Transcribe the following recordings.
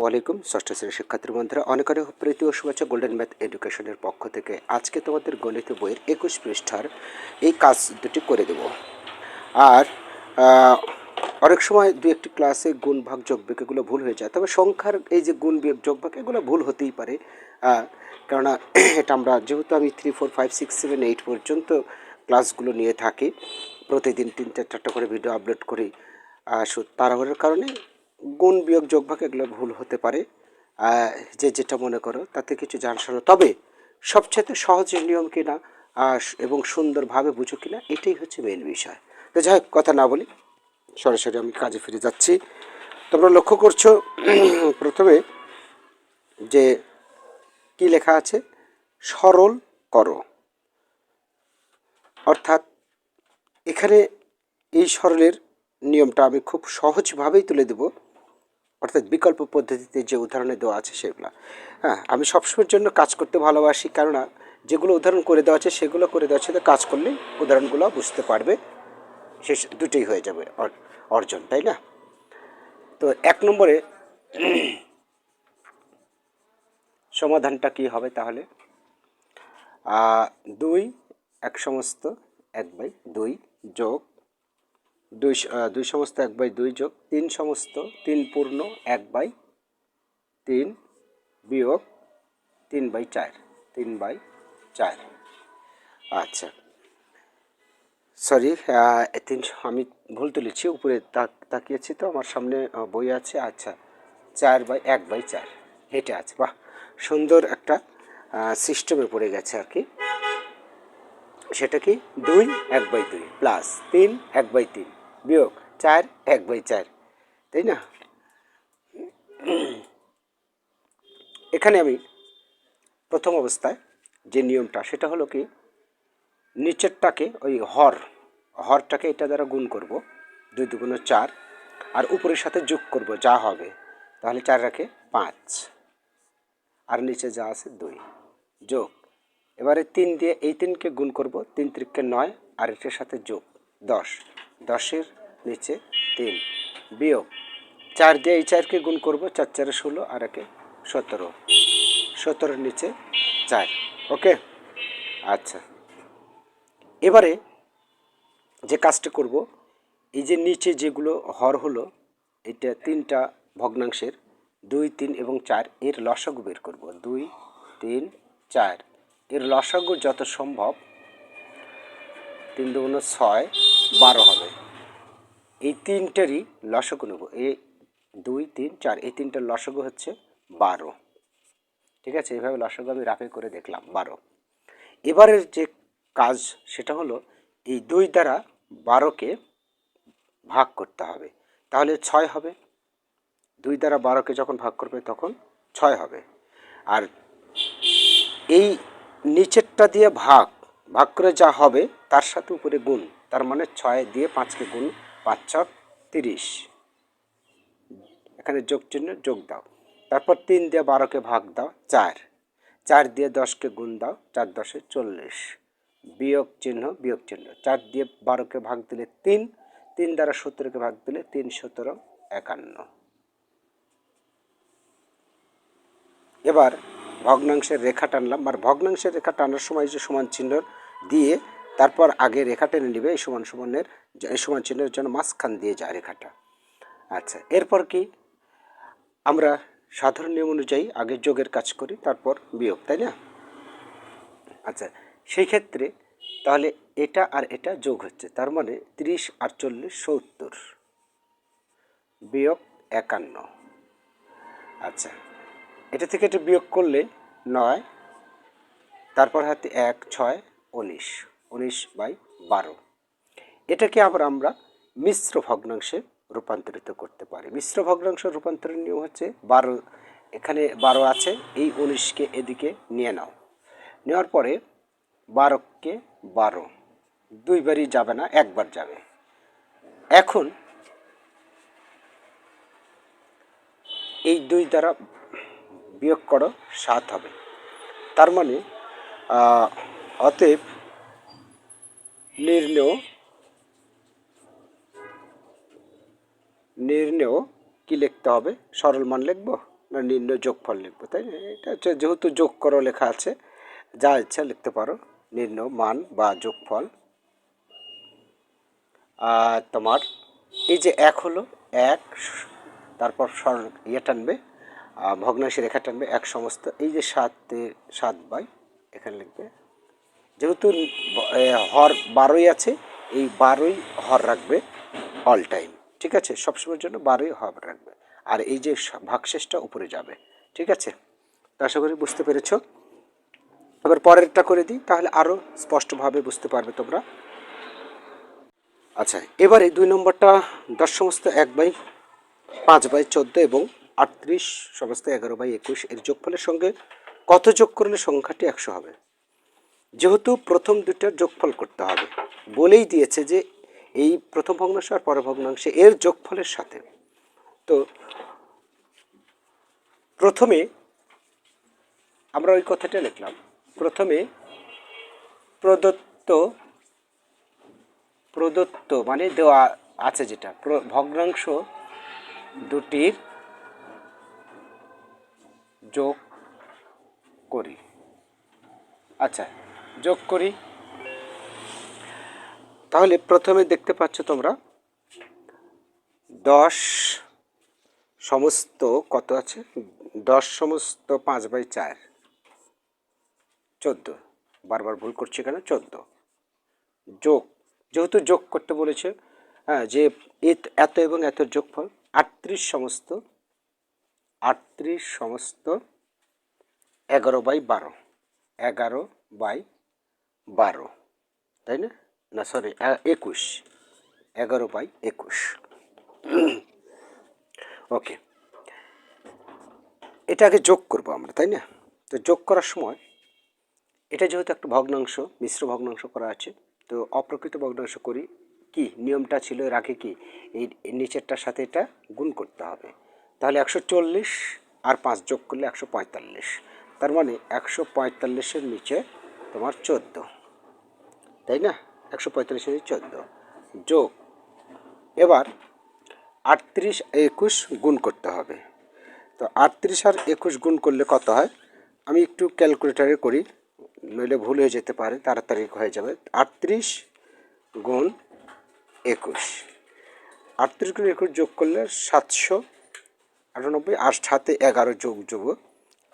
আসসালামু আলাইকুম। ষষ্ঠ শ্রেণির শিক্ষার্থী বন্ধুরা অনেক অনেক প্রীতি ও শুভেচ্ছা গোল্ডেন ম্যাথ এডুকেশনের পক্ষ থেকে আজকে তোমাদের গণিত বইয়ের একুশ পৃষ্ঠার এই কাজ দুটি করে দেব। আর অনেক সময় দু একটি ক্লাসে গুণ, ভাগ, যোগ, বিয়োগ এগুলো ভুল হয়ে যায়। তবে সংখ্যার এই যে গুণ, বিয়োগ, যোগ, ভাগ এগুলো ভুল হতেই পারে। কেননা এটা আমরা যেহেতু আমি three four five six seven eight পর্যন্ত ক্লাসগুলো নিয়ে থাকি, প্রতিদিন তিন, চার, চারটা করে ভিডিও আপলোড করি আর তাড়াহুড়োর কারণে গুণ বিয়োগ যোগ ভাগ এগুলো ভুল হতে পারে। যে যেটা মনে করো, তাতে কিছু জানশোনা তবে সবচেয়ে সহজ নিয়ম কিনা এবং সুন্দরভাবে বুঝো কিনা, এটাই হচ্ছে মেন বিষয়। তো যাই কথা না বলি, সরাসরি আমি কাজে ফিরে যাচ্ছি। তোমরা লক্ষ্য করছ, প্রথমে যে কি লেখা আছে? সরল করো। অর্থাৎ এখানে এই সরলের নিয়মটা আমি খুব সহজভাবেই তুলে দেব। অর্থাৎ বিকল্প পদ্ধতিতে যে উদাহরণে দেওয়া আছে সেগুলো। হ্যাঁ আমি সবসময়ের জন্য কাজ করতে ভালোবাসি, কেননা যেগুলো উদাহরণ করে দেওয়া আছে সেগুলো করে দেওয়া আছে, তো কাজ করলেই উদাহরণগুলো বুঝতে পারবে। শেষ, দুটোই হয়ে যাবে অর- অর্জন, তাই না? তো এক নম্বরে সমাধানটা কি হবে তাহলে? দুই এক সমস্ত, এক বাই দুই যোগ দুই দুই সমস্ত এক বাই দুই যোগ তিন সমস্ত তিন পূর্ণ এক বাই তিন বিয়োগ তিন বাই চার, তিন বাই চার। আচ্ছা। সরি তিন আমি ভুল তুলেছি উপরে তাক- তাকিয়েছি তো, আমার সামনে বই আছে। আচ্ছা চার বাই এক বাই চার, হেঁটে আছে। বাহ, সুন্দর একটা সিস্টেমে পড়ে গেছে আর কি। সেটা কি? দুই এক বাই দুই প্লাস তিন এক বাই তিন। বিয়োগ চার, এক বাই চার, তাই না? এখানে আমি প্রথম অবস্থায় যে নিয়মটা, সেটা হলো কি, নিচেরটাকে ওই হর, হরটাকে এটা দ্বারা গুণ করব, দুই দুগুণ চার, আর উপরের সাথে যোগ করব যা হবে, তাহলে চার রাখে পাঁচ, আর নিচে যা আছে দুই, যোগ। এবারে তিন দিয়ে এই তিনকে গুণ করব, তিন ত্রিককে নয়, আর এটার সাথে যোগ। দশ। দশের নিচে তিন। বিয়োগ। চার দিয়ে এই চারকে গুণ করব, চার চারে ষোলো, আর একে সতেরো। সতেরোর নিচে চার। ওকে? আচ্ছা। এবারে যে কাজটা করব, এই যে নিচে যেগুলো হর হলো, এটা তিনটা ভগ্নাংশের দুই, তিন এবং চার, এর লসাগু বের করব। দুই, তিন, চার। এর লসাগু যত সম্ভব তিন দুগুণ ছয়, বারো হবে। এই তিনটারই লসাগু নেব। এই দুই, তিন, চার, এই তিনটার লসাগু হচ্ছে বারো। ঠিক আছে? এইভাবে লসাগু আমি রাফে করে দেখলাম, বারো। এবারের যে কাজ সেটা হলো, এই দুই দ্বারা বারোকে ভাগ করতে হবে। তাহলে ছয় হবে। দুই দ্বারা বারোকে যখন ভাগ করবে তখন ছয় হবে। আর এই নিচেরটা দিয়ে ভাগ ভাগ করে যা হবে, তার সাথে উপরে গুণ। তার মানে ছয় দিয়ে পাঁচকে গুণ পাঁচ ছক তিরিশ। এখানে যোগ চিহ্ন যোগ দাও। তারপর তিন দিয়ে বারোকে ভাগ দাও, চার। চার দিয়ে দশকে গুণ দাও, চার দশে চল্লিশ। বিয়োগ চিহ্ন বিয়োগ চিহ্ন। চার দিয়ে বারোকে ভাগ দিলে তিন। তিন দ্বারা সতেরোকে ভাগ দিলে তিন সতেরো একান্ন। এবার ভগ্নাংশের রেখা টানলাম। আর ভগ্নাংশের রেখা টানার সময় যে সমান চিহ্ন দিয়ে তারপর আগে রেখা টেনে নেবে, এই সমান সমানের এই সমান চিহ্নের জন্য মাঝখান দিয়ে যায় রেখাটা। আচ্ছা এরপর কি? আমরা সাধারণ নিয়ম অনুযায়ী আগে যোগের কাজ করি, তারপর বিয়োগ, তাই না? আচ্ছা সেই ক্ষেত্রে তাহলে এটা আর এটা যোগ হচ্ছে, তার মানে তিরিশ, আটচল্লিশ, সত্তর বিয়োগ একান্ন। আচ্ছা এটা থেকে এটা বিয়োগ করলে নয়, তারপর হাতে এক, ছয় উনিশ উনিশ বাই বারো। এটাকে আবার আমরা মিশ্র ভগ্নাংশে রূপান্তরিত করতে পারি। মিশ্র ভগ্নাংশ রূপান্তরের নিয়ম হচ্ছে বারো, এখানে বারো আছে, এই উনিশকে এদিকে নিয়ে নাও। নেওয়ার পরে বারোকে বারো, দুইবারই যাবে না, একবার যাবে। এখন এই দুই দ্বারা বিয়োগ করো, সাত হবে। তার মানে অতএব নির্ণেয় নির্ণেয় কি লিখতে হবে? সরল মান লিখব না নির্ণয় যোগফল লিখব? তাই না? এটা হচ্ছে যেহেতু যোগ করো লেখা আছে, যা ইচ্ছা লিখতে পারো। নির্ণয় মান বা যোগফল। আর তোমার এই যে এক হলো, এক, তারপর সর ইয়ে টানবে ভগ্নাংশে রেখা টানবে, এক সমস্ত, এই যে সাতে সাত বাই, এখানে লিখবে যেহেতু হর বারোই আছে, এই বারোই হর রাখবে অল টাইম ঠিক আছে? সবসময়ের জন্য বারোই হর রাখবে। আর এই যে ভাগশেষটা উপরে যাবে, ঠিক আছে? আশা করি বুঝতে পেরেছ? এবার পরেরটা করে দিই, তাহলে আরও স্পষ্টভাবে বুঝতে পারবে তোমরা। আচ্ছা এবারে দুই নম্বরটা দশ সমস্ত এক বাই পাঁচ বাই চোদ্দ এবং আটত্রিশ সমস্ত এগারো বাই একুশ এর যোগফলের সঙ্গে কত যোগ করলে সংখ্যাটি একশো হবে? যেহেতু প্রথম দুটার যোগফল করতে হবে। বলেই দিয়েছে যে এই প্রথম ভগ্নাংশ আর পরের ভগ্নাংশে এর যোগফলের সাথে। তো প্রথমে আমরা ওই কথাটা লিখলাম। প্রথমে প্রদত্ত প্রদত্ত মানে দেওয়া আছে যেটা, প্র- ভগ্নাংশ দুটির যোগ করি। আচ্ছা যোগ করি। তাহলে প্রথমে দেখতে পাচ্ছ তোমরা, দশ সমস্ত কত আছে? দশ সমস্ত পাঁচ বাই চার। চোদ্দ। বারবার ভুল করছি কেন? চোদ্দ। যোগ, যেহেতু যোগ করতে বলেছে হ্যাঁ যে এত- এবং এত যোগফল, আটত্রিশ সমস্ত আটত্রিশ সমস্ত এগারো বাই বারো। এগারো বাই বারো, তাই না? না সরি একুশ, এগারো বাই একুশ। ওকে এটাকে যোগ করব আমরা, তাই না? তো যোগ করার সময় এটা যেহেতু একটা ভগ্নাংশ, মিশ্র ভগ্নাংশ করা আছে, তো অপ্রকৃত ভগ্নাংশ করি কি? নিয়মটা ছিল এর আগে কি? এই নিচেরটার সাথে এটা গুণ করতে হবে। তাহলে একশো চল্লিশ আর পাঁচ যোগ করলে একশো পঁয়তাল্লিশ। তার মানে একশো পঁয়তাল্লিশের নিচে তোমার চোদ্দ। তাই না? একশো পঁয়তাল্লিশের নিচে চোদ্দ। যোগ। এবার আটত্রিশ একুশ গুণ করতে হবে। তো আটত্রিশ আর একুশ গুণ করলে কত হয়? আমি একটু ক্যালকুলেটারে করি, নইলে ভুল হয়ে যেতে পারে, তাড়াতাড়ি হয়ে যাবে। আটত্রিশ গুণ একুশ। আটত্রিশ গুণ একুশ যোগ করলে সাতশো আটানব্বই, আর সাথে এগারো যোগ যোগ।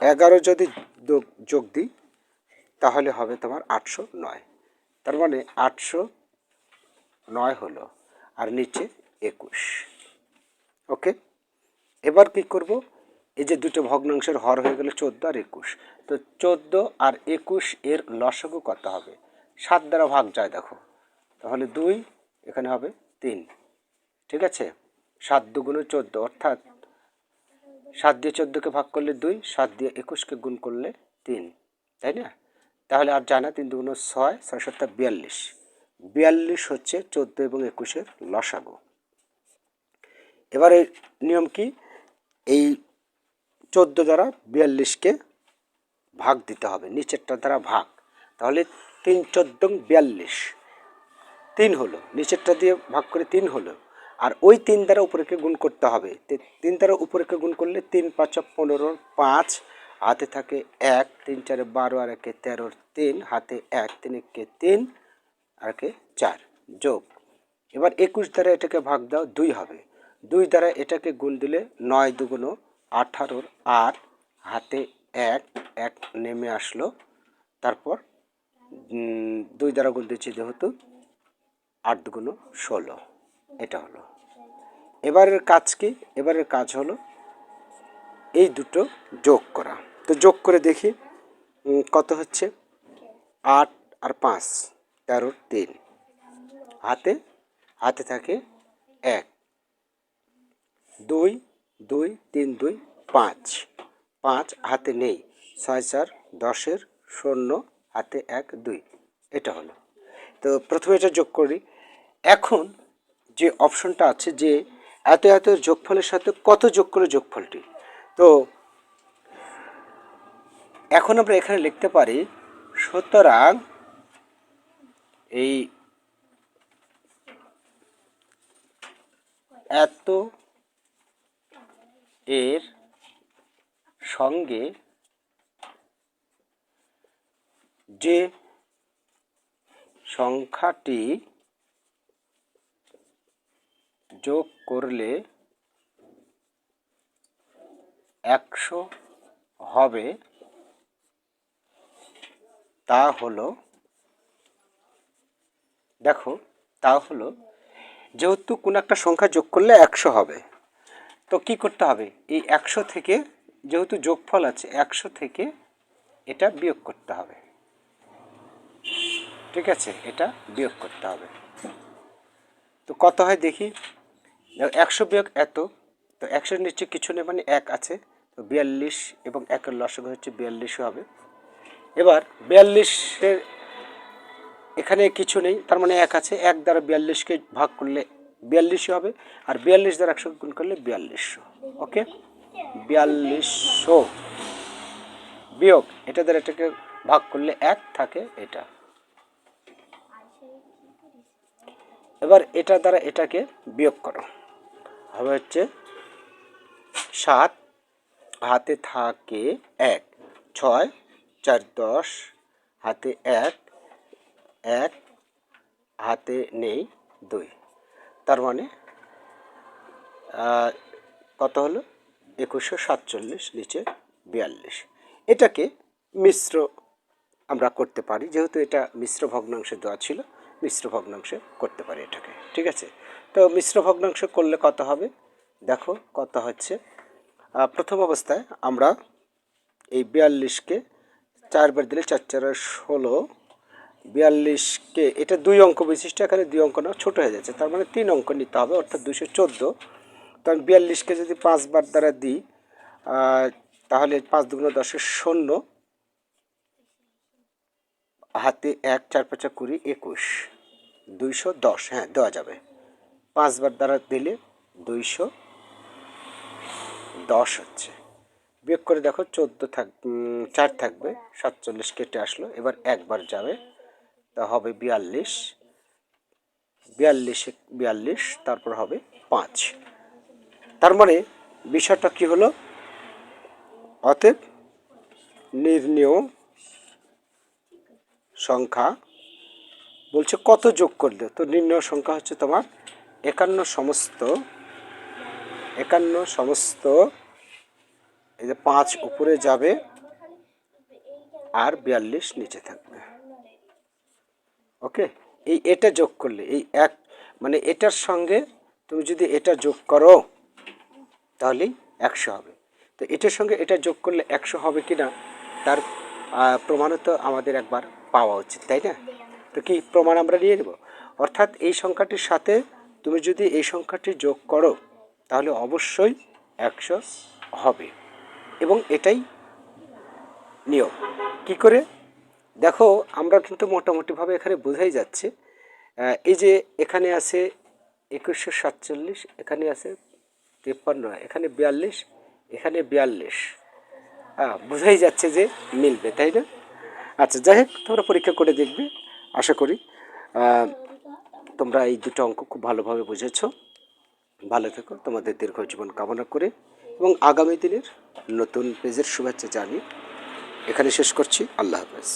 এগারো যদি যোগ দিই, তাহলে হবে তোমার আটশো নয়। তার মানে আটশো নয় হলো আর নিচে একুশ। ওকে? এবার কি করব? এই যে দুটো ভগ্নাংশের হর হয়ে গেলে চোদ্দ আর একুশ। তো চোদ্দ আর একুশ এর লসগু কত হবে? সাত দ্বারা ভাগ যায় দেখো। তাহলে দুই, এখানে হবে তিন। ঠিক আছে? সাত দুগুণে চোদ্দ, অর্থাৎ সাত দিয়ে চোদ্দোকে ভাগ করলে দুই, সাত দিয়ে একুশকে গুণ করলে তিন। তাই না? তাহলে আর জানা, তিন দুগুণ ছয় ছয় সাতটা বিয়াল্লিশ। বিয়াল্লিশ হচ্ছে চোদ্দ এবং একুশের লসাগু। এবারে নিয়ম কি? এই চোদ্দ দ্বারা বিয়াল্লিশকে ভাগ দিতে হবে, নিচেরটা দ্বারা ভাগ। তাহলে তিন চোদ্দ বিয়াল্লিশ, তিন হলো। নিচেরটা দিয়ে ভাগ করে তিন হলো। আর ওই তিন দ্বারা উপরেকে গুণ করতে হবে। তিন দ্বারা উপরেকে গুণ করলে তিন পাঁচ পনেরো, পাঁচ হাতে থাকে এক, তিন, চারে, বারো, আর একে তেরোর তিন, হাতে এক, তিন, একে তিন, আর একে চার। যোগ। এবার একুশ দ্বারা এটাকে ভাগ দাও, দুই হবে। দুই দ্বারা এটাকে গুণ দিলে নয় দুগুণ আঠারোর আট, হাতে এক এক নেমে আসলো। তারপর দুই দ্বারা গুণ দিচ্ছি যেহেতু আট দুগুণ ষোলো। এটা হলো। এবারের কাজ কি? এবারের কাজ হলো এই দুটো যোগ করা। তো যোগ করে দেখি কত হচ্ছে? আট আর পাঁচ, তেরো, তিন। হাতে হাতে থাকে এক। দুই দুই, তিন, দুই, পাঁচ। পাঁচ হাতে নেই, ছয়, চার, দশের শূন্য, হাতে এক, দুই। এটা হলো। তো প্রথমে এটা যোগ করি। এখন যে অপশনটা আছে যে এত এত যোগফলের সাথে কত যোগ করে যোগফলটি? তো এখন আমরা এখানে লিখতে পারি, সুতরাং এই এত এর সঙ্গে যে সংখ্যাটি যোগ করলে একশো হবে, তা হলো, দেখো, তা হলো, যেহেতু কোনো একটা সংখ্যা যোগ করলে একশো হবে, তো কি করতে হবে? এই একশো থেকে যেহেতু যোগফল আছে, একশো থেকে এটা বিয়োগ করতে হবে। ঠিক আছে? এটা বিয়োগ করতে হবে। তো কত হয় দেখি? একশো বিয়োগ এত, তো একশোর নিচে কিছু নেই মানে এক আছে। তো বিয়াল্লিশ এবং একের লসক হচ্ছে বিয়াল্লিশও হবে। এবার বিয়াল্লিশের এখানে কিছু নেই, তার মানে এক আছে। এক দ্বারা বিয়াল্লিশকে ভাগ করলে বিয়াল্লিশই হবে আর বিয়াল্লিশ দ্বারা একশো গুণ করলে বিয়াল্লিশশো ওকে? বিয়াল্লিশশো বিয়োগ, এটা দ্বারা এটাকে ভাগ করলে এক থাকে এটা। এবার এটা দ্বারা এটাকে বিয়োগ করো। হবে হচ্ছে সাত। হাতে থাকে এক। ছয়, চার, দশ, হাতে এক এক, হাতে নেই, দুই। তার মানে কত হলো? একুশশো সাতচল্লিশ, নিচে বিয়াল্লিশ। এটাকে মিশ্র আমরা করতে পারি, যেহেতু এটা মিশ্র ভগ্নাংশে দেওয়া ছিল, মিশ্র ভগ্নাংশে করতে পারি এটাকে, ঠিক আছে? তো মিশ্র ভগ্নাংশ করলে কত হবে? দেখো, কত হচ্ছে? প্রথম অবস্থায় আমরা এই বিয়াল্লিশকে চারবার দিলে চার চার ষোলো। বিয়াল্লিশকে, এটা দুই অঙ্ক বিশিষ্ট এখানে দুই অঙ্ক না, ছোটো হয়ে যাচ্ছে। তার মানে তিন অঙ্ক নিতে হবে, অর্থাৎ দুশো চোদ্দ। তখন বিয়াল্লিশকে যদি পাঁচবার দ্বারা দিই তাহলে পাঁচ দুগুণ দশের শূন্য। হাতে এক, চার পাঁচা কুড়ি, একুশ। দুইশো দশ হ্যাঁ দেওয়া যাবে। পাঁচবার দ্বারা দিলে দুইশো দশ হচ্ছে। বিয়োগ করে দেখো চোদ্দ থাক চার থাকবে, সাতচল্লিশ কেটে আসলো, এবার একবার যাবে, তা হবে বিয়াল্লিশ। বিয়াল্লিশে, বিয়াল্লিশ, তারপর হবে পাঁচ। তার মানে বিষয়টা কি হলো? অতএব নির্ণেয় সংখ্যা বলছে কত যোগ করলে? তো নির্ণয় সংখ্যা হচ্ছে তোমার একান্ন সমস্ত একান্ন সমস্ত, এই যে পাঁচ উপরে যাবে আর বিয়াল্লিশ নিচে থাকবে। ওকে এই এটা যোগ করলে, এই এক মানে এটার সঙ্গে তুমি যদি এটা যোগ করো, তাহলেই একশো হবে। তো এটার সঙ্গে এটা যোগ করলে একশো হবে কি না, তার প্রমাণও তো আমাদের একবার পাওয়া উচিত, তাই না? তো কি প্রমাণ আমরা নিয়ে নেব? অর্থাৎ এই সংখ্যাটির সাথে তুমি যদি এই সংখ্যাটি যোগ করো তাহলে অবশ্যই একশো হবে। এবং এটাই নিয়ম। কি করে? দেখো, আমরা কিন্তু মোটামুটিভাবে এখানে বোঝাই যাচ্ছে এই যে এখানে আছে একুশশো সাতচল্লিশ, এখানে আছে তিপ্পান্ন, এখানে বিয়াল্লিশ এখানে বিয়াল্লিশ। হ্যাঁ বোঝাই যাচ্ছে যে মিলবে, তাই না? আচ্ছা যাই হোক, তোমরা পরীক্ষা করে দেখবে, আশা করি তোমরা এই দুটো অঙ্ক খুব ভালোভাবে বুঝেছ। ভালো থেকো, তোমাদের দীর্ঘ জীবন কামনা করে এবং আগামী দিনের নতুন পেজের শুভেচ্ছা জানি এখানে শেষ করছি। আল্লাহ হাফেজ।